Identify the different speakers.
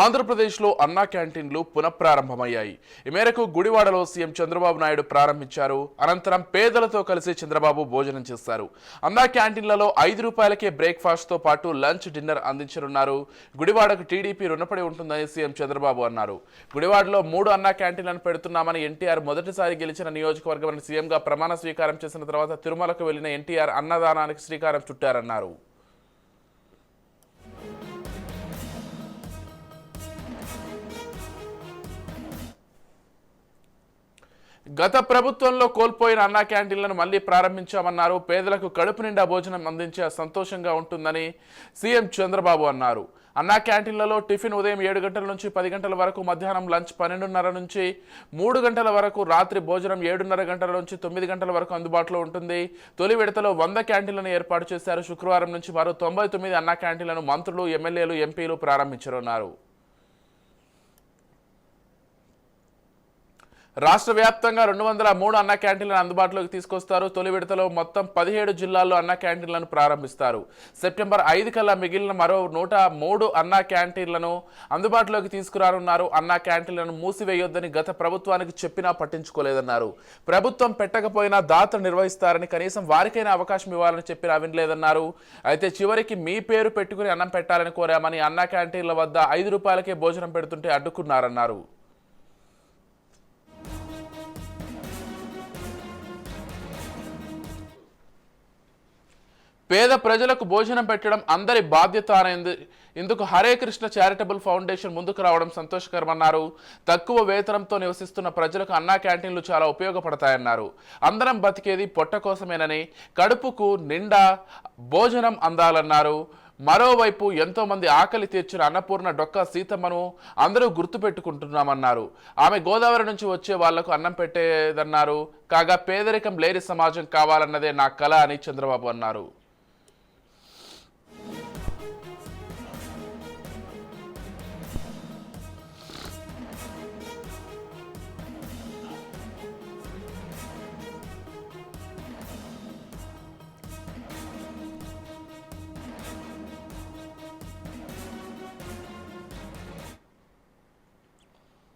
Speaker 1: ఆంధ్రప్రదేశ్లో అన్నా క్యాంటీన్లు పునఃప్రారంభమయ్యాయి. ఈ మేరకు గుడివాడలో సీఎం చంద్రబాబు నాయుడు ప్రారంభించారు. అనంతరం పేదలతో కలిసి చంద్రబాబు భోజనం చేస్తారు. అన్నా క్యాంటీన్లలో ఐదు రూపాయలకే బ్రేక్ఫాస్ట్తో పాటు లంచ్ డిన్నర్ అందించనున్నారు. గుడివాడకు టీడీపీ రుణపడి ఉంటుందని సీఎం చంద్రబాబు అన్నారు. గుడివాడలో మూడు అన్నా క్యాంటీన్లను పెడుతున్నామని ఎన్టీఆర్ మొదటిసారి గెలిచిన నియోజకవర్గం సీఎంగా ప్రమాణ స్వీకారం చేసిన తర్వాత తిరుమలకు వెళ్ళిన ఎన్టీఆర్ అన్నదానానికి శ్రీకారం చుట్టారన్నారు. గత ప్రభుత్వంలో కోల్పోయిన అన్నా క్యాంటీన్లను మళ్ళీ ప్రారంభించామన్నారు. పేదలకు కడుపు నిండా భోజనం అందించే సంతోషంగా ఉంటుందని సీఎం చంద్రబాబు అన్నారు. అన్నా క్యాంటీన్లలో టిఫిన్ ఉదయం ఏడు గంటల నుంచి పది గంటల వరకు మధ్యాహ్నం లంచ్ పన్నెండున్నర నుంచి మూడు గంటల వరకు రాత్రి భోజనం ఏడున్నర గంటల నుంచి తొమ్మిది గంటల వరకు అందుబాటులో ఉంటుంది. తొలి విడతలో వంద క్యాంటీన్లను ఏర్పాటు చేశారు. శుక్రవారం నుంచి మరో తొంభై తొమ్మిది అన్నా క్యాంటీన్లను మంత్రులు ఎమ్మెల్యేలు ఎంపీలు ప్రారంభించనున్నారు. రాష్ట్ర వ్యాప్తంగా రెండు వందల మూడు అన్న క్యాంటీన్లను అందుబాటులోకి తీసుకొస్తారు. తొలి విడతలో మొత్తం పదిహేడు జిల్లాల్లో అన్న క్యాంటీన్లను ప్రారంభిస్తారు. సెప్టెంబర్ ఐదు కల్లా మిగిలిన మరో నూట మూడు అన్న క్యాంటీన్లను అందుబాటులోకి తీసుకురానున్నారు. అన్న క్యాంటీన్లను మూసివేయొద్దని గత ప్రభుత్వానికి చెప్పినా పట్టించుకోలేదన్నారు. ప్రభుత్వం పెట్టకపోయినా దాతలు నిర్వహిస్తారని కనీసం వారికైనా అవకాశం ఇవ్వాలని చెప్పినా వినలేదన్నారు. అయితే చివరికి మీ పేరు పెట్టుకుని అన్నం పెట్టాలని కోరామని అన్న క్యాంటీన్ల వద్ద ఐదు రూపాయలకే భోజనం పెడుతుంటే అడ్డుకున్నారన్నారు. పేద ప్రజలకు భోజనం పెట్టడం అందరి బాధ్యత అనేది ఇందుకు హరే కృష్ణ చారిటబుల్ ఫౌండేషన్ ముందుకు రావడం సంతోషకరమన్నారు. తక్కువ వేతనంతో నివసిస్తున్న ప్రజలకు అన్నా క్యాంటీన్లు చాలా ఉపయోగపడతాయన్నారు. అందరం బతికేది పొట్ట కోసమేనని కడుపుకు నిండా భోజనం అందాలన్నారు. మరోవైపు ఎంతోమంది ఆకలి తీర్చిన అన్నపూర్ణ డొక్క సీతమ్మను అందరూ గుర్తుపెట్టుకుంటున్నామన్నారు. ఆమె గోదావరి నుంచి వచ్చే వాళ్ళకు అన్నం పెట్టేదన్నారు. కాగా పేదరికం లేని సమాజం కావాలన్నదే నా కళ అని చంద్రబాబు అన్నారు.